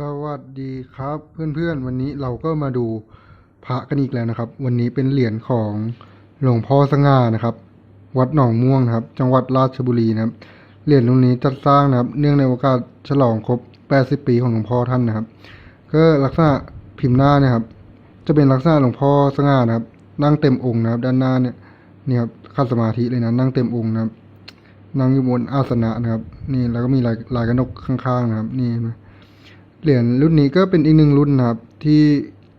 สวัสดีครับเพื่อนๆ วันนี้เราก็มาดูพระกันอีกแล้วนะครับ วันนี้เป็นเหรียญของหลวงพ่อสง่านะครับ วัดหนองม่วงครับ จังหวัดราชบุรีนะครับเหรียญรุ่นนี้จัดสร้างนะครับ เนื่องในโอกาสฉลองครบ 80 ปีของหลวงพ่อท่านนะครับ ก็ลักษณะพิมพ์หน้าเนี่ยครับ จะเป็นลักษณะหลวงพ่อสง่านะครับ นั่งเต็มองค์นะครับ ด้านหน้าเนี่ยนี่ครับขัดสมาธิเลยนะนั่งเต็มองค์นะครับนั่งอยู่บนอาสนะนะครับ นี่แล้วก็มีลายลายกระนกข้างๆนะครับ นี่เห็นไหม เหรียญรุ่นนี้ก็เป็นอีกหนึ่งรุ่นนะครับ ที่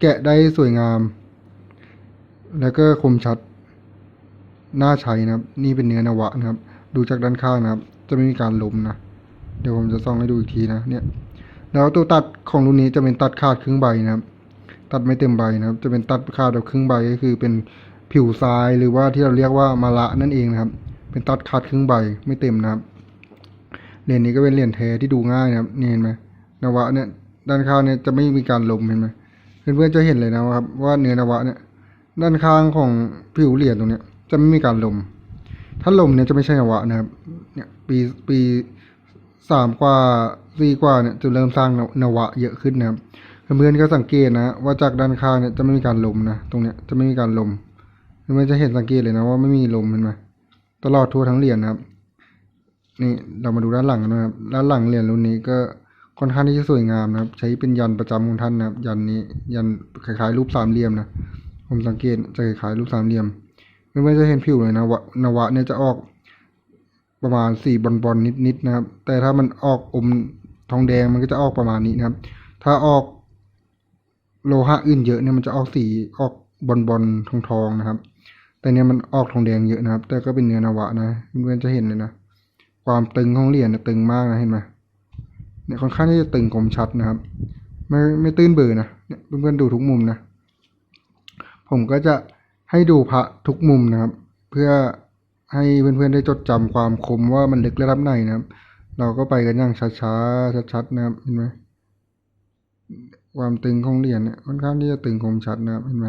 แกะได้สวยงาม แล้วก็คมชัดน่าใช้นะครับ นี่เป็นเนื้อนวะนะครับ ดูจากด้านข้างนะครับ จะไม่มีการล้มนะเดี๋ยวผมจะส่องให้ดูอีกทีนะเนี่ยแล้วตัวตัดของรุ่นนี้จะเป็นตัดขาดครึ่งใบนะครับ ตัดไม่เต็มใบนะครับ จะเป็นตัดขาดแบบครึ่งใบก็คือเป็นผิวทรายหรือว่าที่เราเรียกว่ามาละนั่นเองนะครับ เป็นตัดขาดครึ่งใบไม่เต็มนะครับเหรียญนี้ก็เป็นเหรียญแท้ที่ดูง่ายนะครับนี่เห็นไหม นวะเนี่ยด้านข้างเนี่ยจะไม่มีการลมเห็นไหมเพื่อนๆจะเห็นเลยนะครับว่าเนื้อนวะเนี่ยด้านข้างของผิวเหรียญตรงเนี้ยจะไม่มีการลม ถ้าลมเนี่ยจะไม่ใช่นวะนะครับเนี่ยปีปีสามกว่าสี่กว่าเนี่ยจะเริ่มสร้างนวะเยอะขึ้นนะครับเพื่อนๆก็สังเกตนะว่าจากด้านข้างเนี่ยจะไม่มีการลมนะตรงเนี้ยจะไม่มีการลมเพื่อนๆจะเห็นสังเกตเลยนะว่าไม่มีลมเห็นไหมตลอดทั่วทั้งเหรียญนะครับนี่เรามาดูด้านหลังกันนะครับ ด้านหลังเหรียญรุ่นนี้ก็ ค่อนข้างที่จะสวยงามนะครับ ใช้เป็นยันประจำของท่านนะครับ ยันนี้ยันคล้ายๆรูปสามเหลี่ยมนะผมสังเกตจะคล้ายๆรูปสามเหลี่ยมไม่ว่าจะเห็นผิวเลยนะวะนวะเนี่ยจะออกประมาณสีบอลบอลนิดๆนะครับ แต่ถ้ามันออกอมทองแดงมันก็จะออกประมาณนี้นะครับ ถ้าออกโลหะอื่นเยอะเนี่ยมันจะออกสีออกบอลบอลทองทองนะครับ แต่เนี่ยมันออกทองแดงเยอะนะครับ แต่ก็เป็นเนื้อนวะนะเพื่อนๆจะเห็นเลยนะ ความตึงของเหรียญเนี่ยตึงมากนะเห็นไหม เนี่ยค่อนข้างที่จะตึงคมชัดนะครับ ไม่ไม่ตื้นเบื่อนะเนี่ยเพื่อนๆดูทุกมุมนะ ผมก็จะให้ดูพระทุกมุมนะครับ เพื่อให้เพื่อนๆได้จดจำความคมว่ามันลึกระดับไหนนะครับ เราก็ไปกันอย่างช้าๆชัดๆนะครับเห็นไหมความตึงของเหรียญเนี่ยค่อนข้างที่จะตึงคมชัดนะครับเห็นไหม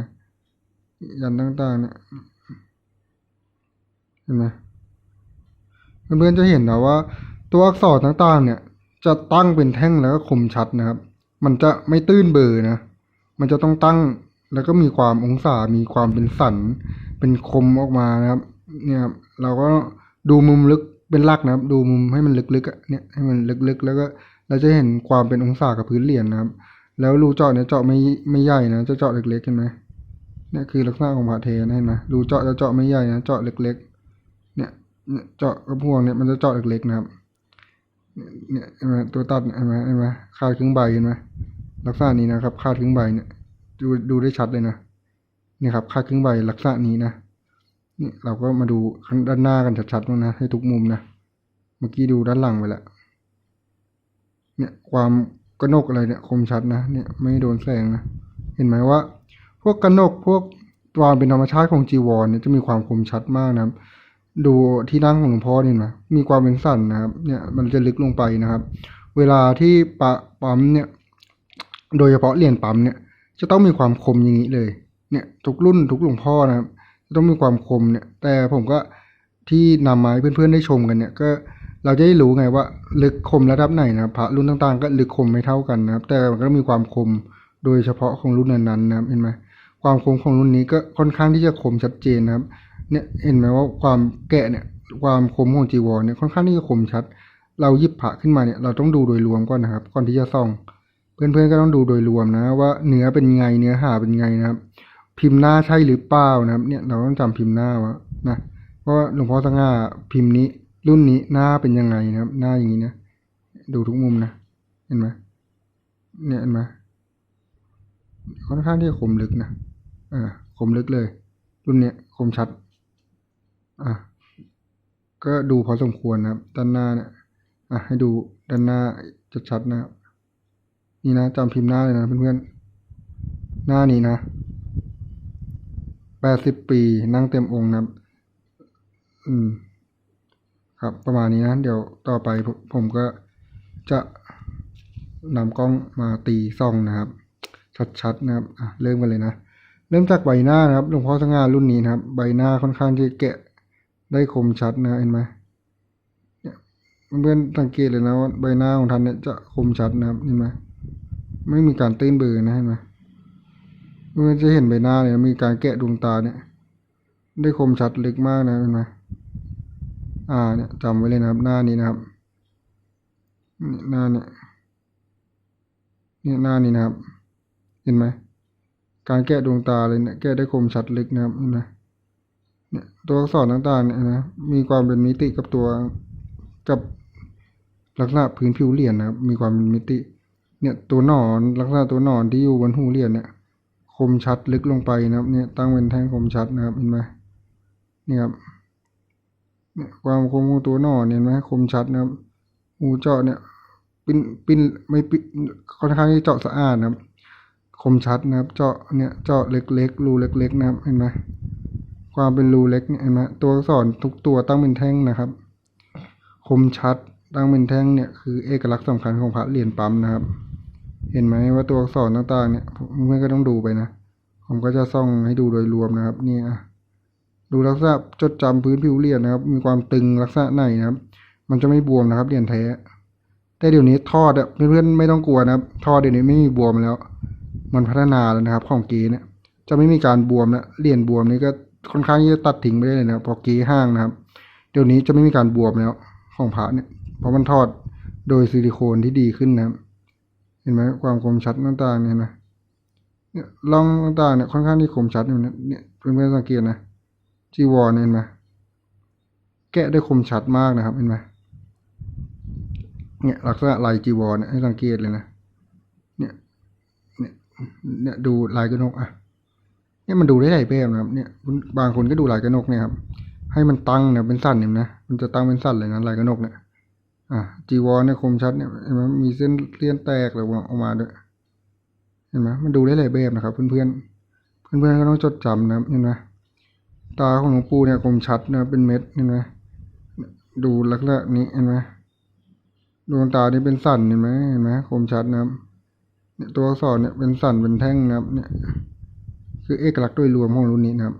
ยันต่างๆเนี่ยเห็นไหมเพื่อนๆจะเห็นนะว่าตัวอักษรต่างๆ เนี่ย จะตั้งเป็นแท่งแล้วก็คมชัดนะครับ มันจะไม่ตื้นเบอร์นะ มันจะต้องตั้งแล้วก็มีความองศา มีความเป็นสัน เป็นคมออกมานะครับ เนี่ยครับ เราก็ดูมุมลึกเป็นลักนะครับ ดูมุมให้มันลึกๆเนี่ย ให้มันลึกๆ แล้วก็เราจะเห็นความเป็นองศากับพื้นเหรียญนะครับ แล้วรูเจาะเนี่ยเจาะไม่ไม่ใหญ่นะ จะเจาะเล็กๆเห็นไหมเนี่ยคือลักษณะของพระเทนะเห็นไหมรูเจาะจะเจาะไม่ใหญ่นะ เจาะเล็กๆ เนี่ยเนี่ยเจาะกระพวงเนี่ยมันจะเจาะเล็กๆนะครับ เนี่ยเห็นไหมตัวตัดเห็นไหมเห็นไหมคาดครึ่งใบเห็นไหมลักษณะนี้นะครับคาดครึ่งใบเนี่ยดูดูได้ชัดเลยนะนี่ครับคาดครึ่งใบลักษณะนี้นะนี่เราก็มาดูข้างด้านหน้ากันชัดๆบ้งนะให้ทุกมุมนะเมื่อกี้ดูด้านหลังไปแล้วเนี่ยความกระนกอะไรเนี่ยคมชัดนะเนี่ยไม่โดนแสงนะเห็นไหมว่า พวกกระนกพวกความเป็นธรรมชาติของจีวรเนี่ยจะมีความคมชัดมากนะครับ ดูที่นั่งของหลวงพ่อนี่นะมีความเป็นสันนะครับ เนี่ยมันจะลึกลงไปนะครับ เวลาที่ปะปั๊มเนี่ย โดยเฉพาะเหรียญปั๊มเนี่ย จะต้องมีความคมอย่างนี้เลย เนี่ยทุกรุ่นทุกหลวงพ่อนะครับจะต้องมีความคมเนี่ย แต่ผมก็ที่นำมาให้เพื่อนๆได้ชมกันเนี่ย ก็เราจะได้รู้ไงว่า ลึกคมระดับไหนนะพระรุ่นต่างๆ ก็ลึกคมไม่เท่ากันนะครับ แต่มันก็มีความคมโดยเฉพาะของรุ่นนั้นๆนะครับเห็นไหมความคมของรุ่นนี้ก็ค่อนข้างที่จะคมชัดเจนนะครับ เนี่ยเห็นไหมว่าความแกะเนี่ยความคมของจีวรเนี่ยค่อนข้างที่จะคมชัด เราหยิบพระขึ้นมาเนี่ยเราต้องดูโดยรวมก่อนนะครับก่อนที่จะส่อง เพื่อนๆก็ต้องดูโดยรวมนะ ว่าเนื้อเป็นไงเนื้อหาเป็นไงนะครับ พิมพ์หน้าใช่หรือเปล่านะครับ เนี่ยเราต้องจำพิมพ์หน้าว่านะเพราะว่าหลวงพ่อสง่าพิมพ์นี้รุ่นนี้หน้าเป็นยังไงนะครับ หน้าอย่างนี้นะดูทุกมุมนะเห็นไหมเนี่ยเห็นไหมค่อนข้างที่คมลึกนะอ่าคมลึกเลย รุ่นเนี้ยคมชัด อะก็ดูพอสมควรนะครับ ด้านหน้าเนี่ยอะให้ดูด้านหน้าชัดๆนะครับ นี่นะจำพิมพ์หน้าเลยนะเพื่อนๆหน้านี้นะแปดสิบปีนั่งเต็มองค์นะครับอืม ครับประมาณนี้นะ เดี๋ยวต่อไปผมผมก็จะนำกล้องมาตีซ่องนะครับ ชัดๆนะครับ อะเริ่มกันเลยนะ เริ่มจากใบหน้านะครับหลวงพ่อสง่ารุ่นนี้นะครับ ใบหน้าค่อนข้างที่แกะ ได้คมชัดนะเห็นไหมเพื่อนสังเกตเลยนะว่าใบหน้าของท่านเนี่ยจะคมชัดนะครับเห็นไหมไม่มีการตื้นเบลอนะเห็นไหมมันจะเห็นใบหน้าเนี่ยมีการแกะดวงตาเนี่ย ได้คมชัดลึกมากนะเห็นไหมอ่าเนี่ยจำไว้เลยนะครับ หน้านี้นะครับนี่หน้าเนี่ยเนี่ยหน้านี้นะครับ เห็นไหมการแกะดวงตาเลยเนี่ยแกะได้คมชัดลึกนะครับเห็นไหม ตัวอักษรต่างๆเนี่ยนะมีความเป็นมิติกับตัวกับลักษณะพื้นผิวเหรียญนะครับมีความเป็นมิติ เนี่ยตัวหนอนลักษณะตัวหนอนที่อยู่บนหูเหรียญเนี่ยคมชัดลึกลงไปนะครับเนี่ยตั้งเป็นแท่งคมชัดนะครับเห็นไหมเนี่ยครับเนี่ยความคมของตัวหนอนเนี่ยเห็นไหมคมชัดนะครับหูเจาะเนี่ยปิ้นปิ้นไม่ปิ้นค่อนข้างที่เจาะสะอาดนะครับ คมชัดนะครับ เจาะเนี่ยเจาะเล็กๆรูเล็ก ๆ นะครับเห็นไหม ความเป็นรูเล็กเนี่ยเห็นไหมตัวอักษรทุกตัวตั้งเป็นแท่งนะครับ คมชัดตั้งเป็นแท่งเนี่ยคือเอกลักษณ์สำคัญของพระเหรียญปั๊มนะครับ เห็นไหมว่าตัวอักษรต่างๆเนี่ยเพื่อนก็ต้องดูไปนะ ผมก็จะส่องให้ดูโดยรวมนะครับ เนี่ยดูลักษณะจดจำพื้นผิวเหรียญนะครับ มีความตึงลักษณะไหนนะครับ มันจะไม่บวมนะครับเหรียญแท้แต่เดี๋ยวนี้ทอดอะเพื่อนๆไม่ต้องกลัวนะครับทอดเดี๋ยวนี้ไม่มีบวมแล้ว มันพัฒนาแล้วนะครับ ของเกเนี่ยจะไม่มีการบวมแล้วเหรียญบวมนี่ก็ ค่อนข้างที่จะตัดทิ้งไปได้เลยนะครับพอเกห้างนะครับ เดี๋ยวนี้จะไม่มีการบวมแล้วของพระเนี่ย เพราะมันทอดโดยซิลิโคนที่ดีขึ้นนะครับ เห็นไหมความคมชัดต่างๆเนี่ยนไหมเนี่ยร่องต่างๆเนี่ยค่อนข้างที่คมชัดอยู่เนี่ยเนี่ยเพื่อนๆสังเกตนะจีวรเนี่ยเห็นไหมแกะได้คมชัดมากนะครับเห็นไหมเนี่ยลักษณะลายจีวรเนี่ยให้สังเกตเลยนะเนี่ยเนี่ยเนี่ยดูลายกระนกอะ เนี่ยมันดูได้หลายแบบนะครับ เนี่ยบางคนก็ดูลายกระนกเนี่ยครับ ให้มันตั้งเนี่ยเป็นสั้นเนี่ยนะ มันจะตั้งเป็นสั้นเลยนะลายกระนกเนี่ย อะจีวรเนี่ยคมชัดเนี่ยเห็นไหมมีเส้นเลียนแตกเลยออกมาด้วย เห็นไหมมันดูได้หลายแบบนะครับ เพื่อนๆ เพื่อนๆก็ต้องจดจำนะครับเห็นไหมตาของหลวงปู่เนี่ยคมชัดนะเป็นเม็ดเห็นไหมดูลักษณะนี้เห็นไหมดวงตานี่เป็นสันเห็นไหมเห็นไหมคมชัดนะครับเนี่ยตัวอักษรเนี่ยเป็นสันเป็นแท่งนะครับเนี่ย คือเอกลักษณ์โดยรวมของรุ่นนี้นะครับ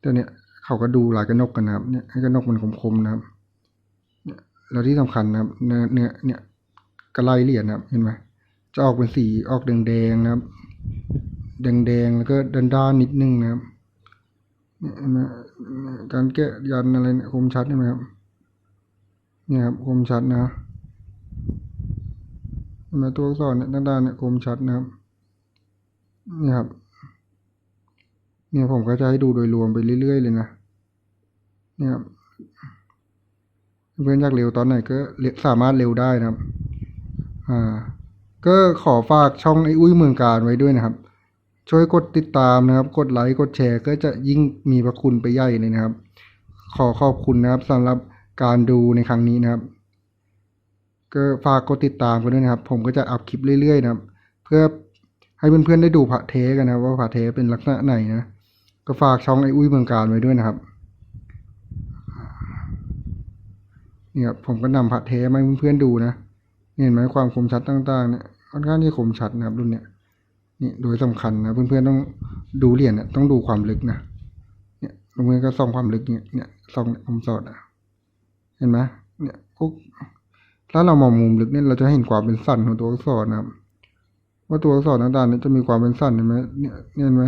แต่เนี่ยเขาก็ดูลายกระนกกันนะครับเนี่ยให้กระนกมันคมๆนะครับแล้วที่สำคัญนะครับ เนื้อเนื้อเนี่ยกระไลเหรียญนะครับเห็นไหมจะออกเป็นสีออกแดงๆนะครับ แดงๆแล้วก็ด้านๆนิดนึงนะครับเนี่ยนไหมการแกะยันอะไรเนี่ยคมชัดใช่ไหมครับเนี่ยครับคมชัดนะเห็นไมตัวอักษรเนี่ยด้านๆเนี่ยคมชัดนะครับเนี่ยครับ เนี่ยผมก็จะให้ดูโดยรวมไปเรื่อยๆเลยนะ เนี่ยครับเพื่อนอยากเร็วตอนไหนก็สามารถเร็วได้นะครับ อ่า ก็ขอฝากช่องไอ้อุ้ยเมืองการไว้ด้วยนะครับ ช่วยกดติดตามนะครับ กดไลค์กดแชร์ก็จะยิ่งมีพระคุณไปใหญ่เลยนะครับ ขอขอบคุณนะครับสำหรับการดูในครั้งนี้นะครับ ก็ฝากกดติดตามกันด้วยนะครับ ผมก็จะอัพคลิปเรื่อยๆนะครับ เพื่อให้เพื่อนๆได้ดูพระเทกันนะว่าพระเทเป็นลักษณะไหนนะ ก็ฝากช่องไออุ้ยเมืองการไว้ด้วยนะครับเนี่ยครับผมก็นำพระเทมาให้เพื่อนๆดูนะเห็นไหมความคมชัดต่างๆเนี่ยค่อนข้างที่คมชัดนะครับรุ่นเนี้ยนี่โดยสำคัญนะเพื่อนๆต้องดูเหรียญเนี่ยต้องดูความลึกนะเนี่ยเพื่อนก็ส่องความลึกเนี่ยเนี่ยส่องผมสอดอะเห็นไหมเนี่ยพวกถ้าเรามองมุมลึกเนี่ยเราจะเห็นความเป็นสั้นของตัวอักษรนะครับ ว่าตัวอักษรต่างๆเนี่ยจะมีความเป็นสั้นเห็นไหมเนี่ยเห็นไหม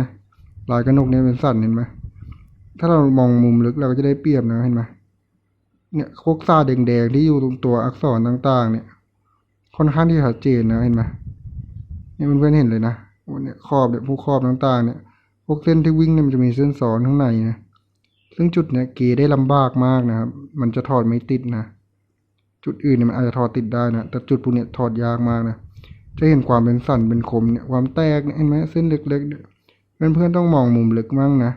ลายกระนกเนี่ยเป็นสั้นเห็นไหมถ้าเรามองมุมลึกเราก็จะได้เปรียบนะเห็นไหมเนี่ยพวกซาแดงๆที่อยู่ตรงตัวอักษรต่าง ๆ เนี่ย ค่อนข้างที่ชัดเจนนะเห็นไหมเนี่ยเพื่อนๆเห็นเลยนะว่าเนี่ยขอบเนี่ยพวกขอบต่างๆ เนี่ยพวกเส้นที่วิ่งเนี่ยมันจะมีเส้นสอนข้างในนะซึ่งจุดเนี่ยเกได้ลำบากมากนะครับ มันจะถอดไม่ติดนะจุดอื่นเนี่ยมันอาจจะถอดติดได้นะแต่จุดพวกเนี่ยถอดยากมากนะจะเห็นความเป็นสันเป็นคมเนี่ยความแตกเนี่ยเห็นไหมเส้นเล็กๆ เนี่ยเพื่อนๆต้องมองมุมลึกมั่งนะ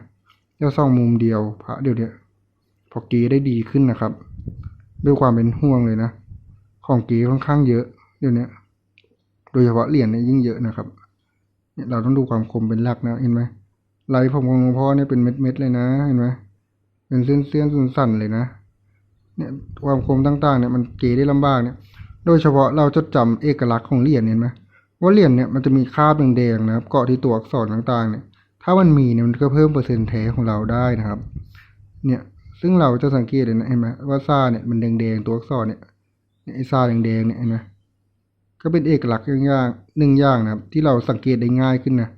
อย่าส่องมุมเดียว พระเดี๋ยวเนี้ยพอกีได้ดีขึ้นนะครับ ด้วยความเป็นห่วงเลยนะ ของกีค่อนข้างเยอะเดี๋ยวนี้โดยเฉพาะเหรียญเนี่ยยิ่งเยอะนะครับ เนี่ยเราต้องดูความคมเป็นหลักนะเห็นไหมลายผมของหลวงพ่อเนี่ยเป็นเม็ดๆเลยนะเห็นไหมเป็นเส้นเส้นๆสั่นๆเลยนะ เนี่ยความคมต่างๆเนี่ยมันเกได้ลำบากเนี่ย โดยเฉพาะเราจดจำเอกลักษณ์ของเหรียญเห็นไหมว่าเหรียญเนี่ยมันจะมีคราบแดงๆนะครับ เกาะที่ตัวอักษรต่างๆเนี่ย ถ้ามันมีเนี่ยมันก็เพิ่มเปอร์เซ็นต์แท้ของเราได้นะครับ เนี่ยซึ่งเราจะสังเกตเลยนะเห็นไหมว่าซาเนี่ยมันแดงๆตัวอักษรเนี่ยเนี่ยไอซาแดงๆเนี่ยเห็นไหมก็เป็นเอกลักษณ์อย่างหนึ่งอย่างนะครับ ที่เราสังเกตได้ง่ายขึ้นนะ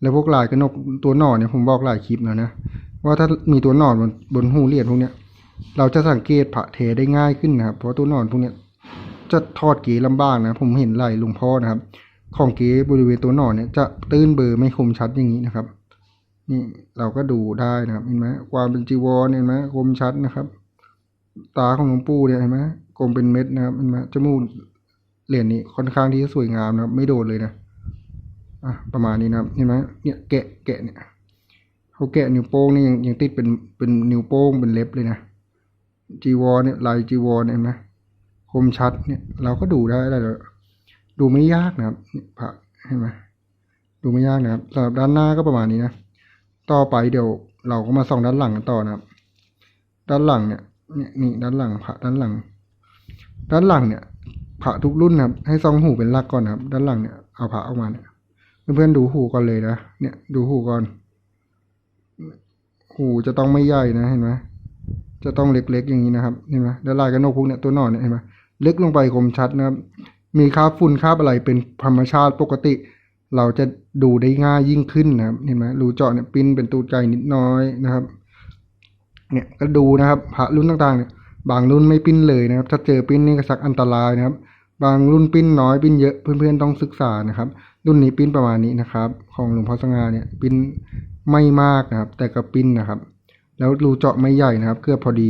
แล้วพวกลายกระนกตัวหนอนเนี่ยผมบอกหลายคลิปแล้วนะว่าถ้ามีตัวหนอนบนบนหูเหรียญพวกเนี้ยเราจะสังเกตพระเทได้ง่ายขึ้นนะครับ เพราะตัวหนอนพวกเนี้ยจะทอดเก๋ลำบากนะผมเห็นไหลายหลุงพ่อนะครับ ของเก๋บริเวณตัวหนอนเนี่ยจะตื้นเบอร์ไม่คมชัดอย่างนี้นะครับ นี่เราก็ดูได้นะครับเห็นไหมความเป็นจีวรเห็นไหมคมชัดนะครับ ตาของหลวงปู่เนี่ยเห็นไหมกลมเป็นเม็ดนะครับเห็นไหมจมูกเหรียญนี้ค่อนข้างที่จะสวยงามนะครับ ไม่โดดเลยนะอะประมาณนี้นะครับเห็นไหมเนี่ยแกะแกะเนี่ยเขาแกะนิ้วโป้งนี่ยังยังติดเป็นเป็นนิ้วโป้งเป็นเล็บเลยนะจีวรเนี่ยลายจีวรเนี่ยเห็นไหมคมชัดเนี่ยเราก็ดูได้แล้วดูไม่ยากนะครับนี่พระเห็นไหมดูไม่ยากนะครับสำหรับด้านหน้าก็ประมาณนี้นะ ต่อไปเดี๋ยวเราก็มาส่องด้านหลังกันต่อนะครับ ด้านหลังเนี่ยเนี่ยนี่ด้านหลังพระด้านหลัง ด้านหลังเนี่ยพระทุกรุ่นนะครับ ให้ซองหูเป็นหลักก่อนนะครับ ด้านหลังเนี่ยเอาพระออกมาเนี่ยเพื่อนๆดูหูก่อนเลยนะเนี่ย ดูหูก่อน หูจะต้องไม่ใหญ่นะเห็นไหมจะต้องเล็กๆอย่างนี้นะครับเห็นไหมแล้วลายกระนกพวกเนี้ยตัวหนอนเนี่ยเห็นไหมเล็กลงไปคมชัดนะครับ มีคราบฝุ่นคราบอะไรเป็นธรรมชาติปกติ เราจะดูได้ง่ายยิ่งขึ้นนะครับเห็นไหมรูเจาะเนี่ยปิ้นเป็นตูดไก่นิดน้อยนะครับ เนี่ยก็ดูนะครับพระรุ่นต่างๆเนี่ยบางรุ่นไม่ปิ้นเลยนะครับ ถ้าเจอปิ้นนี่ก็สักอันตรายนะครับ บางรุ่นปิ้นน้อยปิ้นเยอะเพื่อนๆต้องศึกษานะครับ รุ่นนี้ปิ้นประมาณนี้นะครับ ของหลวงพ่อสง่าเนี่ยปิ้นไม่มากนะครับ แต่ก็ปิ้นนะครับ แล้วรูเจาะไม่ใหญ่นะครับเกือบพอดี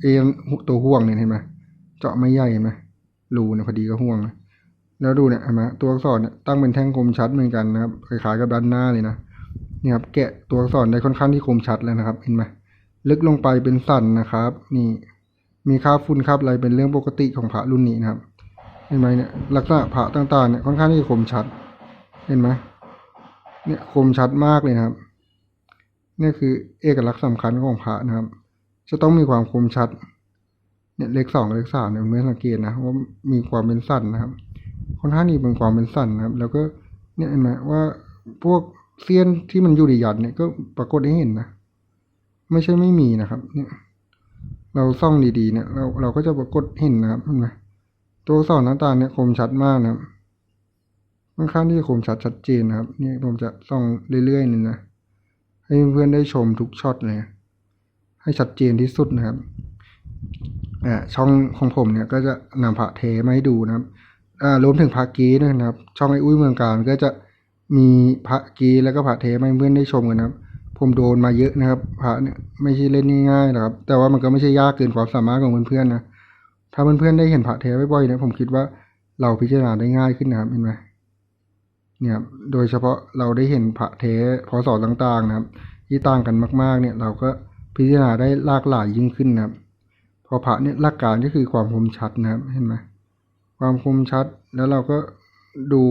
เอ็นตัวห่วงเนี่ยเห็นไหมเจาะไม่ใหญ่เห็นไหมรูเนี่ยพอดีก็ห่วงนะ แล้วดูเนี่ยเห็นไหมตัวอักษรเนี่ยตั้งเป็นแท่งคมชัดเหมือนกันนะครับคล้ายๆกับด้านหน้าเลยนะนี่ครับแกะตัวอักษรได้ค่อนข้างที่คมชัดแล้วนะครับ เห็นไหมลึกลงไปเป็นสันนะครับ นี่มีคราบฝุ่นคราบอะไรเป็นเรื่องปกติของพระรุ่นนี้นะครับ เห็นไหมเนี่ยลักษณะพระต่างๆเนี่ยค่อนข้างที่คมชัด เห็นไหมเนี่ยคมชัดมากเลยนะครับนี่คือเอกลักษณ์สำคัญของพระนะครับ จะต้องมีความคมชัด เนี่ยเลขสองเลขสามเนี่ยเมื่อสังเกตนะว่ามีความเป็นสั้นนะครับ ค่อนข้างนี่เป็นความเป็นสั้นนะครับ แล้วก็เนี่ยเห็นไหมว่าพวกเสี้ยนที่มันอยู่ในยันเนี่ยก็ปรากฏให้เห็นนะ ไม่ใช่ไม่มีนะครับ เนี่ย เราส่องดีๆเนี่ย เราเราก็จะปรากฏเห็นนะครับเห็นไหมตัวอักษรหน้าตาเนี่ยคมชัดมากนะครับค่อนข้างที่จะคมชัดชัดเจนนะครับ เนี่ยผมจะส่องเรื่อยๆนี่นะให้เพื่อนๆได้ชมทุกช็อตเลยให้ชัดเจนที่สุดนะครับอ่าช่องของผมเนี่ยก็จะนำพระเทมาให้ดูนะครับ อ่ารวมถึงพระกีด้วยนะครับ ช่องไอ้อุ้ยเมืองการก็จะมีพระกีแล้วก็พระเทมาให้เพื่อนได้ชมกันนะครับ ผมโดนมาเยอะนะครับพระเนี่ยไม่ใช่เล่นง่ายๆหรอกครับ แต่ว่ามันก็ไม่ใช่ยากเกินความสามารถของเพื่อนๆนะถ้าเพื่อนๆได้เห็นพระเทบ่อยๆเนี่ยผมคิดว่าเราพิจารณาได้ง่ายขึ้นนะครับเห็นไหมเนี่ยโดยเฉพาะเราได้เห็นพระเทพศต่างๆนะครับ ที่ต่างกันมาก ๆ เนี่ยเราก็พิจารณาได้หลากหลายยิ่งขึ้นนะครับ พอพระเนี่ยหลักการก็คือความคมชัดนะครับเห็นไหม ความคมชัด แล้วเราก็ดู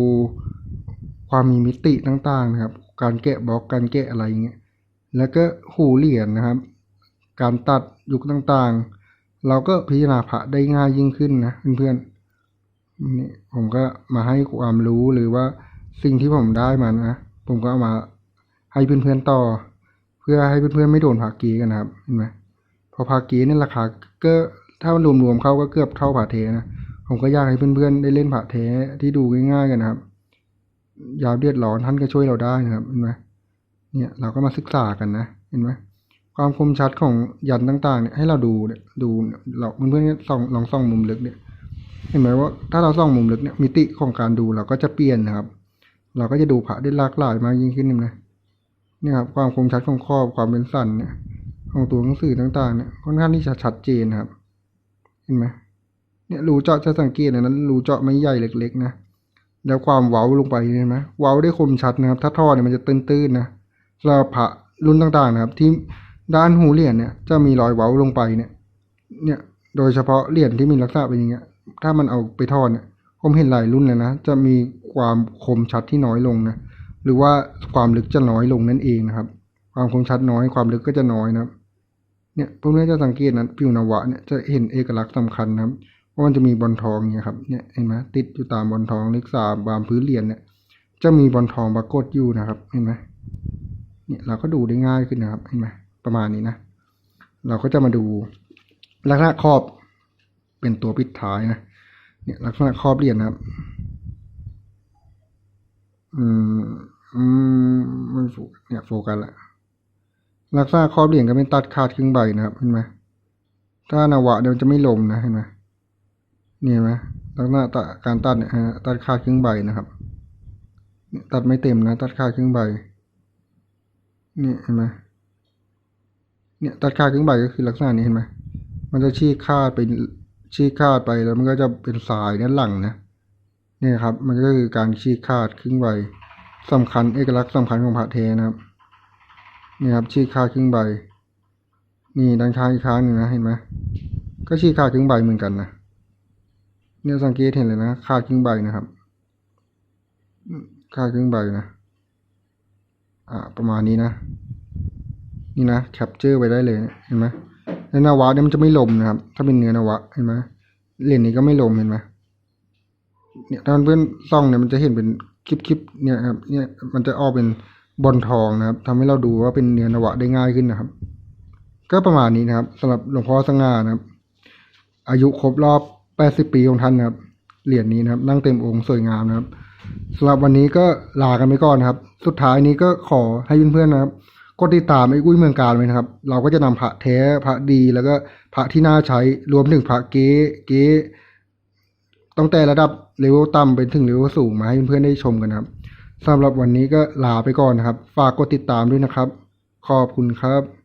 ความมีมิติต่างๆนะครับ การแกะบล็อกการแกะอะไรอย่างเงี้ยแล้วก็หูเหรียญนะครับ การตัดยุคต่างๆ เราก็พิจารณาพระได้ง่ายยิ่งขึ้นนะเพื่อนๆนี่ผมก็มาให้ความรู้หรือว่าสิ่งที่ผมได้มานะผมก็เอามาให้เพื่อนๆต่อ เพื่อให้เพื่อนๆไม่โดนผากีกันนะครับเห็นไหมพอผากีเนี่ยราคาก็ถ้ารวมๆเขาก็เกือบเท่าผาเทนะ ผมก็อยากให้เพื่อนๆได้เล่นผาเทที่ดูง่ายๆกันนะครับ ยาวเดือดร้อนท่านก็ช่วยเราได้นะครับเห็นไหมเนี่ยเราก็มาศึกษากันนะเห็นไหมความคมชัดของยันต่างๆเนี่ยให้เราดูเนี่ยดูเราเพื่อนๆส่องลองส่องมุมลึกเนี่ย เห็นไหมว่าถ้าเราส่องมุมลึกเนี่ยมิติของการดูเราก็จะเปลี่ยนนะครับ เราก็จะดูพระได้หลากหลายมากยิ่งขึ้นนะเนี่ยครับความคมชัดของครอบความเป็นสันเนี่ยของตัวหนังสือต่างๆเนี่ยค่อนข้างที่จะชัดเจนนะครับ เห็นไหม เนี่ยรูเจาะจะสังเกตนะนั้นรูเจาะไม่ใหญ่เล็ก ๆ นะแล้วความเว้าลงไปเห็นไหมเว้าได้คมชัดนะครับ ถ้าท่อเนี่ยมันจะตื้นๆนะสำหรับพระรุ่นต่างๆนะครับ ที่ด้านหูเหรียญเนี่ยจะมีรอยเว้าลงไปเนี่ย เนี่ยโดยเฉพาะเหรียญที่มีลักษณะเป็นอย่างเงี้ย ถ้ามันเอาไปทอดเนี่ยผมเห็นหลายรุ่นเลยนะ จะมีความคมชัดที่น้อยลงนะ หรือว่าความลึกจะน้อยลงนั่นเองนะครับ ความคมชัดน้อยความลึกก็จะน้อยนะครับ เนี่ยพวกนี้จะสังเกตนะผิวนวะเนี่ยจะเห็นเอกลักษณ์สำคัญนะครับ ว่ามันจะมีบอลทองเนี่ยครับเนี่ยเห็นไหมติดอยู่ตามบอลทองเลขสามบามพื้นเรียญเนี่ย จะมีบอลทองปรากฏอยู่นะครับเห็นไหมเนี่ยเราก็ดูได้ง่ายขึ้นนะครับเห็นไหมประมาณนี้นะ เราก็จะมาดูลักษณะขอบเป็นตัวปิดท้ายนะเนี่ยลักษณะครอบเรียญนะครับ อืมอืมไมันโฟเนี่ยโฟกัสละลักษณะครอบเหรียญก็เป็นตัดขาดครึ่งใบนะครับเห็นไหมถ้านาวะเดี๋ยวจะไม่ลมนะเห็นไหม นี่นไหมลักษณะการตัดเนี่ยฮะตัดขาดครึ่งใบนะครับนี่ตัดไม่เต็มนะ ตัดขาดครึ่งใบนี่เห็นไหมเนี่ยตัดขาดครึ่งใบก็คือลักษณะนี้เห็นไหมมันจะชี้ขาดไปชี้ขาดไปแล้วมันก็จะเป็นสายด้านหลังนะนี่ครับ มันก็คือการชี้ขาดครึ่งใบสำคัญเอกลักษณ์สำคัญของพระเทนะครับนี่ครับชี้ขาดครึ่งใบ นี่ด้านข้างอีกข้างหนึ่งนะเห็นไหมก็ชี้ขาดครึ่งใบเหมือนกันนะ เนี่ยสังเกตเห็นเลยนะขาดครึ่งใบนะครับอืมขาดครึ่งใบนะ อ่า ประมาณนี้นะ นี่นะแคปเจอร์ไว้ได้เลยนะเห็นไหมในนาวะเนี่ยมันจะไม่ลมนะครับ ถ้าเป็นเนื้อนาวะเห็นไหมเหรียญนี้ก็ไม่ลมเห็นไหมเนี่ยถ้าเพื่อนส่องเนี่ยมันจะเห็นเป็นคลิปคลิปๆเนี่ยครับเนี่ยมันจะออกเป็นบอลทองนะครับทำให้เราดูว่าเป็นเนื้อนวะได้ง่ายขึ้นนะครับ ก็ประมาณนี้นะครับสำหรับหลวงพ่อสง่านะครับ อายุครบรอบ 80ปีของท่านนะครับ เหรียญนี้นะครับ นั่งเต็มองค์สวยงามนะครับสำหรับวันนี้ก็ลากันไปก่อนนะครับ สุดท้ายนี้ก็ขอให้เพื่อนๆนะครับกดติดตามไอ้กุ้ยเมืองการไว้นะครับ เราก็จะนำพระแท้พระดีแล้วก็พระที่น่าใช้รวมถึงพระเก๊เก๊ตั้งแต่ระดับเลเวลต่ำไปถึงเลเวลสูงมาให้เพื่อนๆได้ชมกันนะครับสำหรับวันนี้ก็ลาไปก่อนนะครับ ฝากกดติดตามด้วยนะครับ ขอบคุณครับ